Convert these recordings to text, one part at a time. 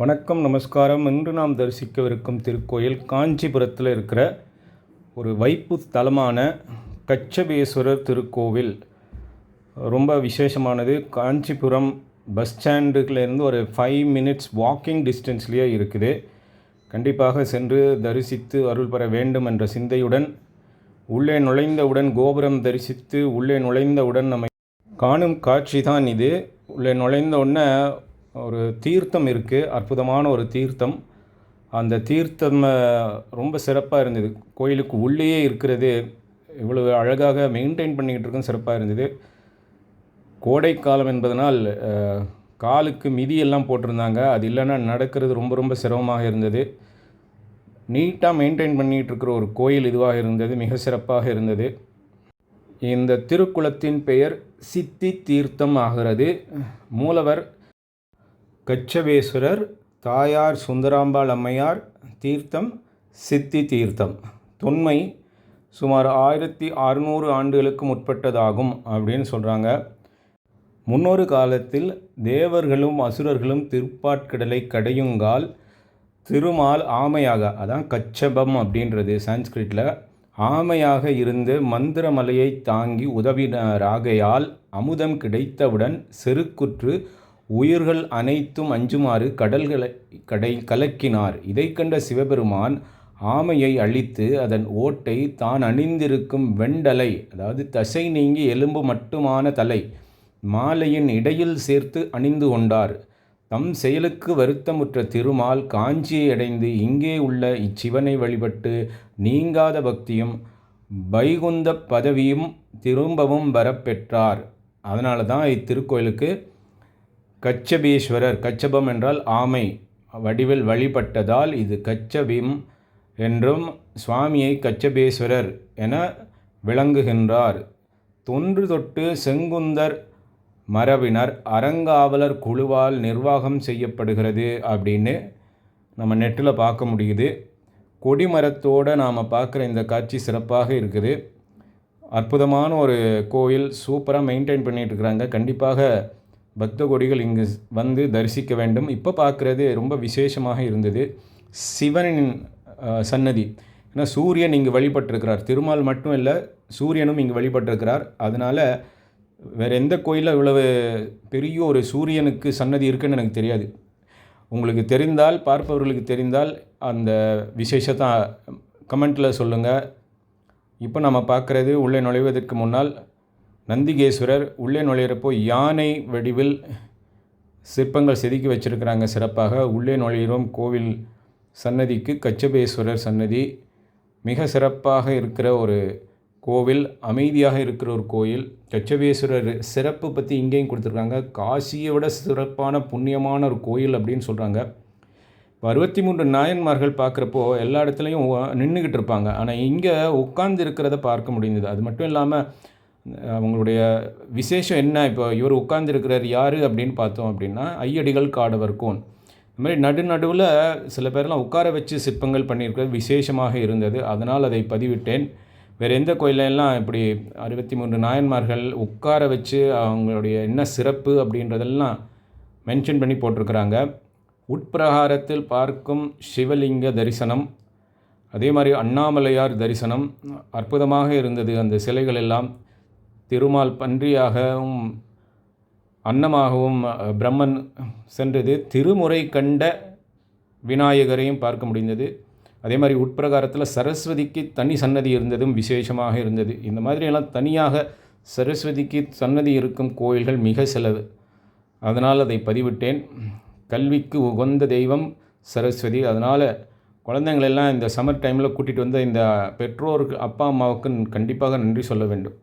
வணக்கம் நமஸ்காரம். இன்று நாம் தரிசிக்கவிருக்கும் திருக்கோயில் காஞ்சிபுரத்தில் இருக்கிற ஒரு வைப்பு தலமான கச்சபேஸ்வரர் திருக்கோவில். ரொம்ப விசேஷமானது. காஞ்சிபுரம் பஸ் ஸ்டாண்டுலேருந்து ஒரு ஃபைவ் மினிட்ஸ் வாக்கிங் டிஸ்டன்ஸ்லேயே இருக்குது. கண்டிப்பாக சென்று தரிசித்து அருள் பெற வேண்டும் என்ற சிந்தையுடன் உள்ளே நுழைந்தவுடன் கோபுரம் தரிசித்து உள்ளே நுழைந்தவுடன் நம்ம காணும் காட்சி தான் இது. உள்ளே நுழைந்த உடனே ஒரு தீர்த்தம் இருக்குது அற்புதமான ஒரு தீர்த்தம். அந்த தீர்த்தம் ரொம்ப சிறப்பாக இருந்தது. கோயிலுக்கு உள்ளேயே இருக்கிறது. இவ்வளவு அழகாக மெயின்டைன் பண்ணிக்கிட்டு இருக்கும் சிறப்பாக இருந்தது. கோடை காலம் என்பதனால் காலுக்கு மிதியெல்லாம் போட்டிருந்தாங்க. அது இல்லைன்னா நடக்கிறது ரொம்ப ரொம்ப சிரமமாக இருந்தது. நீட்டாக மெயின்டைன் பண்ணிகிட்டு இருக்கிற ஒரு கோயில் இதுவாக இருந்தது. மிக சிறப்பாக இருந்தது. இந்த திருக்குளத்தின் பெயர் சித்தி தீர்த்தம் ஆகிறது. மூலவர் கச்சவேஸ்வரர் தாயார் சுந்தராம்பாள் அம்மையார் தீர்த்தம் சித்தி தீர்த்தம். தொன்மை சுமார் ஆயிரத்தி அறுநூறு ஆண்டுகளுக்கு முற்பட்டதாகும் அப்படின்னு சொல்கிறாங்க முன்னொரு காலத்தில் தேவர்களும் அசுரர்களும் திருப்பாட்கடலை கடையுங்கால் திருமால் ஆமையாக அதான் கச்சபம் அப்படின்றது சான்ஸ்கிரிட்டில் ஆமையாக இருந்து மந்திரமலையை தாங்கி உதவினராகையால் அமுதம் கிடைத்தவுடன் செருக்குற்று உயிர்கள் அனைத்தும் அஞ்சுமாறு கடல்களை கடை கலக்கினார். இதை கண்ட சிவபெருமான் ஆமையை அழித்து அதன் ஓட்டை தான் அணிந்திருக்கும் வெண்டலை அதாவது தசை நீங்கி எலும்பு மட்டுமான தலை மாலையின் இடையில் சேர்த்து அணிந்து கொண்டார். தம் செயலுக்கு வருத்தமுற்ற திருமால் காஞ்சியை அடைந்து இங்கே உள்ள இச்சிவனை வழிபட்டு நீங்காத பக்தியும் வைகுந்த பதவியும் திரும்பவும் வரப்பெற்றார். அதனால தான் இத்திருக்கோயிலுக்கு கச்சபீஸ்வரர் கச்சபம் என்றால் ஆமை. வடிவில் வழிபட்டதால் இது கச்சபிம் என்றும் சுவாமியை கச்சபேஸ்வரர் என விளங்குகின்றார். தொன்று தொட்டு செங்குந்தர் மரபினர் அறங்காவலர் குழுவால் நிர்வாகம் செய்யப்படுகிறது அப்படின்னு நம்ம நெட்டில் பார்க்க முடியுது. கொடிமரத்தோடு நாம் பார்க்குற இந்த காட்சி சிறப்பாக இருக்குது. அற்புதமான ஒரு கோயில் சூப்பராக மெயின்டைன் பண்ணிகிட்டு இருக்கிறாங்க. கண்டிப்பாக பக்த கொடிகள் இங்கு வந்து தரிசிக்க வேண்டும். இப்போ பார்க்குறது ரொம்ப விசேஷமாக இருந்தது. சிவனின் சன்னதி. ஏன்னா சூரியன் இங்கு வழிபட்டிருக்கிறார். திருமால் மட்டும் இல்லை சூரியனும் இங்கு வழிபட்டிருக்கிறார். அதனால் வேறு எந்த கோயிலில் இவ்வளவு பெரிய ஒரு சூரியனுக்கு சன்னதி இருக்குன்னு எனக்கு தெரியாது. உங்களுக்கு தெரிந்தால் பார்ப்பவர்களுக்கு தெரிந்தால் அந்த விசேஷத்தை கமெண்ட்டில் சொல்லுங்கள் இப்போ நம்ம பார்க்குறது உள்ளே நுழைவதற்கு முன்னால் நந்திகேஸ்வரர் உள்ளே நுழையிறப்போ யானை வடிவில் சிற்பங்கள் செதுக்கி வச்சிருக்கிறாங்க சிறப்பாக. உள்ளே நுழையிறோம் கோவில் சன்னதிக்கு கச்சபேஸ்வரர் சன்னதி. மிக சிறப்பாக இருக்கிற ஒரு கோவில் அமைதியாக இருக்கிற ஒரு கோயில். கச்சபேஸ்வரர் சிறப்பு பற்றி இங்கேயும் கொடுத்துருக்காங்க. காசியை விட சிறப்பான புண்ணியமான ஒரு கோயில் அப்படின்னு சொல்கிறாங்க இப்போ அறுபத்தி மூன்று நாயன்மார்கள் பார்க்குறப்போ எல்லா இடத்துலையும் நின்றுக்கிட்டு இருப்பாங்க. ஆனால் இங்கே உட்கார்ந்து இருக்கிறத பார்க்க முடிந்தது. அது மட்டும் இல்லாமல் அவங்களுடைய விசேஷம் என்ன? இப்போ இவர் உட்கார்ந்துருக்கிறார் யார் அப்படின்னு பார்த்தோம் அப்படின்னா ஐயடிகள் காடவர் கோன். இந்த மாதிரி நடு நடுவில் சில பேர்லாம் உட்கார வச்சு சிற்பங்கள் பண்ணியிருக்கிறது விசேஷமாக இருந்தது. அதனால் அதை பதிவிட்டேன். வேறு எந்த கோயிலெல்லாம் இப்படி அறுபத்தி மூன்று நாயன்மார்கள் உட்கார வச்சு அவங்களுடைய என்ன சிறப்பு அப்படின்றதெல்லாம் மென்ஷன் பண்ணி போட்டிருக்கிறாங்க. உட்பிரகாரத்தில் பார்க்கும் சிவலிங்க தரிசனம் அதே மாதிரி அண்ணாமலையார் தரிசனம் அற்புதமாக இருந்தது அந்த சிலைகள் எல்லாம். திருமால் பன்றியாகவும் அன்னமாகவும் பிரம்மன் சென்றது. திருமுறை கண்ட விநாயகரையும் பார்க்க முடிந்தது. அதே மாதிரி உட்பிரகாரத்தில் சரஸ்வதிக்கு தனி சன்னதி இருந்ததும் விசேஷமாக இருந்தது. இந்த மாதிரியெல்லாம் தனியாக சரஸ்வதிக்கு சன்னதி இருக்கும் கோயில்கள் மிக சிலது அதனால் அதை பதிவிட்டேன். கல்விக்கு உகந்த தெய்வம் சரஸ்வதி. அதனால் குழந்தைங்களெல்லாம் இந்த சம்மர் டைமில் கூட்டிகிட்டு வந்து இந்த பெற்றோருக்கு அப்பா அம்மாவுக்கு கண்டிப்பாக நன்றி சொல்ல வேண்டும்.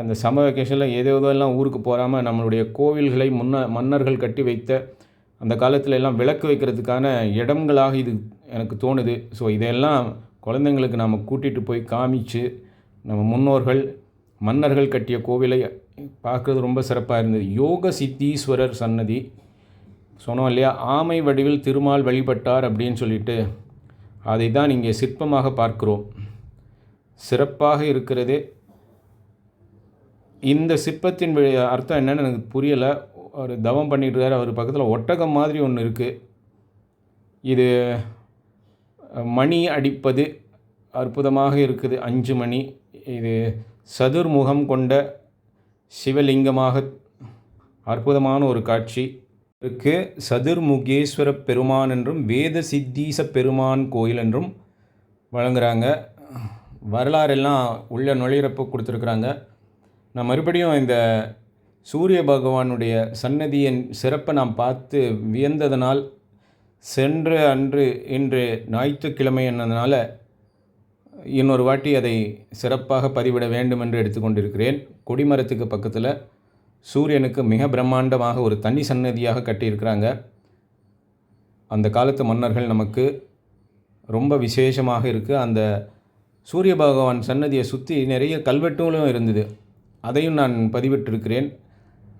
அந்த சம வெக்கேஷனில் ஏதோ எல்லாம் ஊருக்கு போகாமல் நம்மளுடைய கோவில்களை முன்ன மன்னர்கள் கட்டி வைத்த அந்த காலத்தில் எல்லாம் விளக்கு வைக்கிறதுக்கான இடங்களாக இது எனக்கு தோணுது. ஸோ இதையெல்லாம் குழந்தைங்களுக்கு நாம் கூட்டிகிட்டு போய் காமிச்சு நம்ம முன்னோர்கள் மன்னர்கள் கட்டிய கோவிலை பார்க்குறது ரொம்ப சிறப்பாக இருந்தது. யோக சித்தீஸ்வரர் சன்னதி. சொன்னோம் இல்லையா? ஆமை வடிவில் திருமால் வழிபட்டார் அப்படின்னு சொல்லிட்டு அதை தான் இங்கே சிற்பமாக பார்க்கிறோம். சிறப்பாக இருக்கிறது. இந்த சிற்பத்தின் அர்த்தம் என்னென்னு எனக்கு புரியலை. அவர் தவம் பண்ணிட்டு அவர் பக்கத்தில் ஒட்டகம் மாதிரி ஒன்று இருக்குது இது மணி அடிப்பது அற்புதமாக இருக்குது. அஞ்சு மணி. இது சதுர்முகம் கொண்ட சிவலிங்கமாக அற்புதமான ஒரு காட்சி இருக்கு. சதுர்முகேஸ்வர பெருமான் என்றும் வேத சித்தீச பெருமான் கோயில் என்றும் வழங்குறாங்க. வரலாறெல்லாம் உள்ள நுழையிறப்போ கொடுத்துருக்குறாங்க. நான் மறுபடியும் இந்த சூரிய பகவானுடைய சன்னதியின் சிறப்பை நாம் பார்த்து வியந்ததனால் சென்ற அன்று இன்று ஞாயிற்றுக்கிழமை என்னதுனால இன்னொரு வாட்டி அதை சிறப்பாக பதிவிட வேண்டும் என்று எடுத்துக்கொண்டிருக்கிறேன். கொடிமரத்துக்கு பக்கத்தில் சூரியனுக்கு மிக பிரம்மாண்டமாக ஒரு தனி சன்னதியாக கட்டியிருக்கிறாங்க. அந்த காலத்து மன்னர்கள் நமக்கு ரொம்ப விசேஷமாக இருக்குது அந்த சூரிய பகவான் சன்னதியை சுற்றி நிறைய கல்வெட்டுகளும் இருந்தது. அதையும் நான் பதிவிட்டிருக்கிறேன்.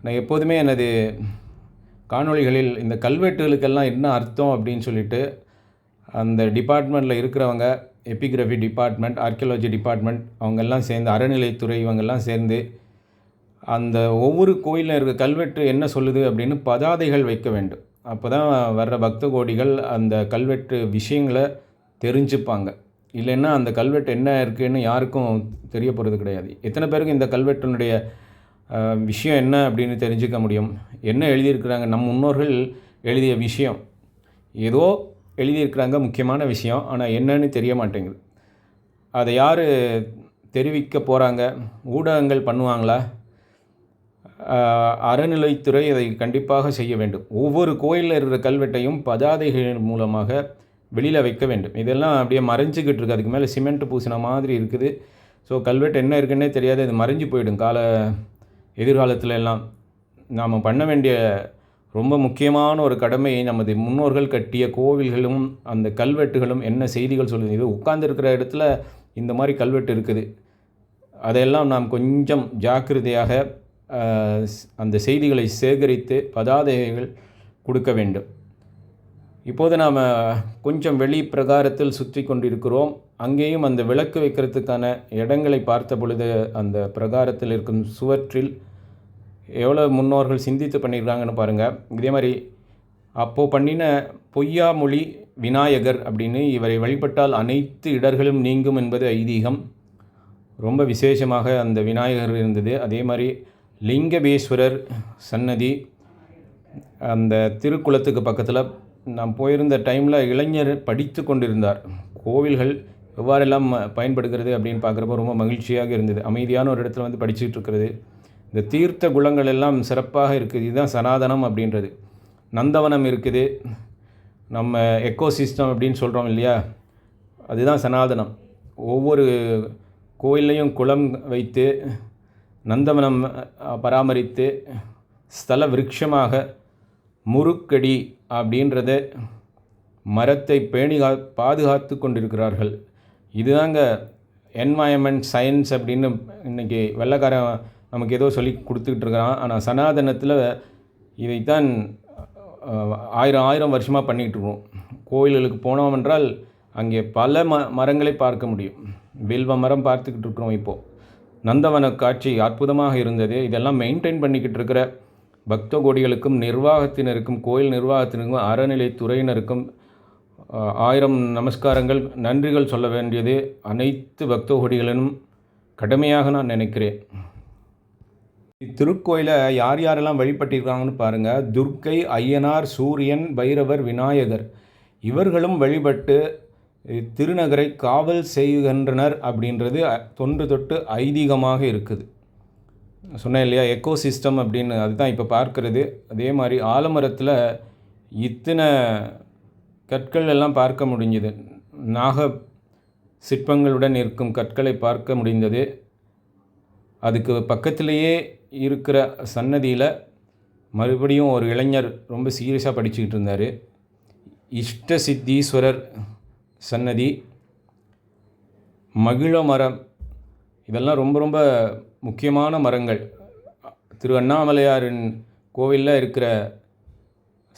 நான் எப்போதுமே எனது காணொளிகளில் இந்த கல்வெட்டுகளுக்கெல்லாம் என்ன அர்த்தம் அப்படின்னு சொல்லிட்டு அந்த டிபார்ட்மெண்ட்டில் இருக்கிறவங்க எபிகிராஃபி டிபார்ட்மெண்ட் ஆர்கியாலஜி டிபார்ட்மெண்ட் அவங்கெல்லாம் சேர்ந்து அறநிலைத்துறை இவங்கெல்லாம் சேர்ந்து அந்த ஒவ்வொரு கோயிலில் இருக்க கல்வெட்டு என்ன சொல்லுது அப்படின்னு பதாதைகள் வைக்க வேண்டும். அப்போ தான் வர்ற பக்த கோடிகள் அந்த கல்வெட்டு விஷயங்களை தெரிஞ்சுப்பாங்க. இல்லைன்னா அந்த கல்வெட்டு என்ன இருக்குதுன்னு யாருக்கும் தெரிய போகிறது கிடையாது. எத்தனை பேருக்கு இந்த கல்வெட்டினுடைய விஷயம் என்ன அப்படின்னு தெரிஞ்சுக்க முடியும். என்ன எழுதியிருக்கிறாங்க? நம் முன்னோர்கள் எழுதிய விஷயம். ஏதோ எழுதியிருக்கிறாங்க முக்கியமான விஷயம் ஆனால் என்னன்னு தெரிய மாட்டேங்குது. அதை யார் தெரிவிக்க போகிறாங்க ஊடகங்கள் பண்ணுவாங்களா? அறநிலைத்துறை அதை கண்டிப்பாக செய்ய வேண்டும். ஒவ்வொரு கோயிலில் இருக்கிற கல்வெட்டையும் பதாதைகள் மூலமாக வெளியில் வைக்க வேண்டும். இதெல்லாம் அப்படியே மறைஞ்சிக்கிட்டு இருக்குது அதுக்கு மேலே சிமெண்ட் பூசின மாதிரி இருக்குது. ஸோ கல்வெட்டு என்ன இருக்குன்னே தெரியாது. அது மறைஞ்சு போயிடும். கால எதிர்காலத்துல எல்லாம் நாம் பண்ண வேண்டிய ரொம்ப முக்கியமான ஒரு கடமையை நமது முன்னோர்கள் கட்டிய கோவில்களும் அந்த கல்வெட்டுகளும் என்ன செய்திகள் சொல்லுது. இது உட்கார்ந்துருக்கிற இடத்துல இந்த மாதிரி கல்வெட்டு இருக்குது. அதையெல்லாம் நாம் கொஞ்சம் ஜாக்கிரதையாக அந்த செய்திகளை சேகரித்து பதாதைகள் கொடுக்க வேண்டும். இப்போது நாம் கொஞ்சம் வெளி பிரகாரத்தில் சுற்றி கொண்டிருக்கிறோம். அங்கேயும் அந்த விளக்கு வைக்கிறதுக்கான இடங்களை பார்த்த பொழுது அந்த பிரகாரத்தில் இருக்கும் சுவற்றில் எவ்வளோ முன்னோர்கள் சிந்தித்து பண்ணியிருக்காங்கன்னு பாருங்கள் இதே மாதிரி அப்போது பண்ணின பொய்யாமொழி விநாயகர் அப்படின்னு இவரை வழிபட்டால் அனைத்து இடர்களும் நீங்கும் என்பது ஐதீகம். ரொம்ப விசேஷமாக அந்த விநாயகர் இருந்தது. அதே மாதிரி லிங்கபேஸ்வரர் சன்னதி அந்த திருக்குளத்துக்கு பக்கத்தில் நான் போயிருந்த டைமில் இளைஞர் படித்து கொண்டிருந்தார். கோவில்கள் எவ்வாறெல்லாம் பயன்படுகிறது அப்படின்னு பார்க்குறப்போ ரொம்ப மகிழ்ச்சியாக இருந்தது. அமைதியான ஒரு இடத்துல வந்து படிச்சுட்டு இருக்கிறது. இந்த தீர்த்த குளங்கள் எல்லாம் சிறப்பாக இருக்குது. இதுதான் சனாதனம் அப்படின்றது. நந்தவனம் இருக்குது. நம்ம எக்கோசிஸ்டம் அப்படின்னு சொல்கிறோம் இல்லையா? அதுதான் சனாதனம். ஒவ்வொரு கோயிலையும் குளம் வைத்து நந்தவனம் பராமரித்து ஸ்தல விருட்சமாக முறுக்கடி அப்படின்றத மரத்தை பேணி கா பாதுகாத்து கொண்டிருக்கிறார்கள். இதுதாங்க என்வாயன்மெண்ட் சயின்ஸ் அப்படின்னு இன்றைக்கி வெள்ளைக்காரன் நமக்கு ஏதோ சொல்லி கொடுத்துக்கிட்டு இருக்கிறான். ஆனால் சனாதனத்தில் இதைத்தான் ஆயிரம் ஆயிரம் வருஷமாக பண்ணிக்கிட்டு இருக்கோம். கோயில்களுக்கு போனோம் என்றால் அங்கே பல ம மரங்களை பார்க்க முடியும். வில்வ மரம் பார்த்துக்கிட்டு இருக்கிறோம் இப்போது நந்தவன காட்சி அற்புதமாக இருந்தது. இதெல்லாம் மெயின்டைன் பண்ணிக்கிட்டு இருக்கிற பக்த கோடிகளுக்கும் நிர்வாகத்தினருக்கும் கோயில் நிர்வாகத்தினருக்கும் அறநிலைத்துறையினருக்கும் துறையினருக்கும் ஆயிரம் நமஸ்காரங்கள் நன்றிகள் சொல்ல வேண்டியது அனைத்து பக்த கோடிகளிலும் கடமையாக நான் நினைக்கிறேன். இத்திருக்கோயிலை யார் யாரெல்லாம் வழிபட்டிருக்காங்கன்னு பாருங்கள் துர்க்கை ஐயனார் சூரியன் பைரவர் விநாயகர். இவர்களும் வழிபட்டு திருநகரை காவல் செய்கின்றனர் அப்படின்றது தொன்று தொட்டு ஐதீகமாக இருக்குது. சொன்னேன் இல்லையா எக்கோ சிஸ்டம் அப்படின்னு. அதுதான் இப்போ பார்க்கறது. அதே மாதிரி ஆலமரத்தில் இத்தனை கற்கள் எல்லாம் பார்க்க முடிஞ்சது. நாக சிற்பங்களுடன் இருக்கும் கற்களை பார்க்க முடிந்தது. அதுக்கு பக்கத்திலேயே இருக்கிற சன்னதியில் மறுபடியும் ஒரு இளைஞர் ரொம்ப சீரியஸாக படிச்சுக்கிட்டு இருந்தார். இஷ்ட சித்தீஸ்வரர் சன்னதி. மகிழ மரம் இதெல்லாம் ரொம்ப ரொம்ப முக்கியமான மரங்கள். திரு அண்ணாமலையாரின் கோவிலில் இருக்கிற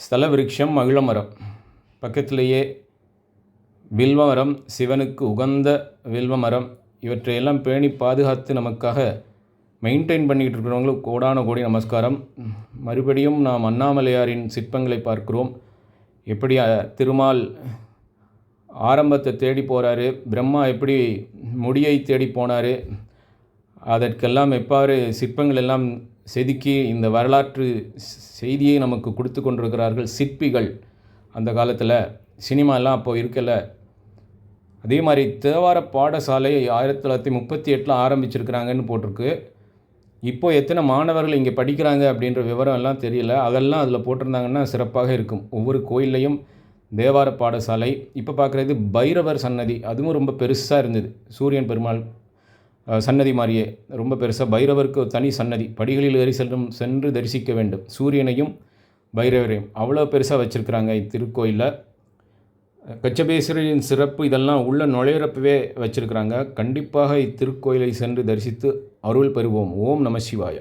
ஸ்தல விருட்சம் மகிழ மரம். பக்கத்திலேயே வில்வ மரம் சிவனுக்கு உகந்த வில்வ மரம். இவற்றையெல்லாம் பேணி பாதுகாத்து நமக்காக மெயின்டைன் பண்ணிக்கிட்டு இருக்கிறவங்களுக்கு கோடான கோடி நமஸ்காரம். மறுபடியும் நாம் அண்ணாமலையாரின் சிற்பங்களை பார்க்கிறோம். எப்படி திருமால் ஆரம்பத்தை தேடி போகிறாரு பிரம்மா எப்படி முடியை தேடி போனார். அதற்கெல்லாம் எவ்வாறு சிற்பங்கள் எல்லாம் செதுக்கி இந்த வரலாற்று செய்தியை நமக்கு கொடுத்து கொண்டிருக்கிறார்கள் சிற்பிகள். அந்த காலத்தில் சினிமாலாம் அப்போ இருக்கலை. அதே மாதிரி தேவார பாடசாலை ஆயிரத்தி தொள்ளாயிரத்தி முப்பத்தி எட்டில் ஆரம்பிச்சிருக்கிறாங்கன்னு போட்டிருக்கு. இப்போது எத்தனை மாணவர்கள் இங்கே படிக்கிறாங்க அப்படின்ற விவரம் எல்லாம் தெரியல. அதெல்லாம் அதில் போட்டிருந்தாங்கன்னா சிறப்பாக இருக்கும். ஒவ்வொரு கோயில்லையும் தேவார பாடசாலை. இப்போ பார்க்குறது பைரவர் சன்னதி. அதுவும் ரொம்ப பெருசாக இருந்தது. சூரியன் பெருமாள் சன்னதி மாதிரியே. ரொம்ப பெருசாக பைரவருக்கு ஒரு தனி சன்னதி. படிகளில் ஏறி செல்லும் சென்று தரிசிக்க வேண்டும். சூரியனையும் பைரவரையும். அவ்வளோ பெருசாக வச்சுருக்குறாங்க இத்திருக்கோயிலில் கச்சபேஸ்வரின் சிறப்பு இதெல்லாம் உள்ள நுழையிறப்பவே வச்சுருக்குறாங்க. கண்டிப்பாக இத்திருக்கோயிலை சென்று தரிசித்து அருள் பெறுவோம். ஓம் நம சிவாய.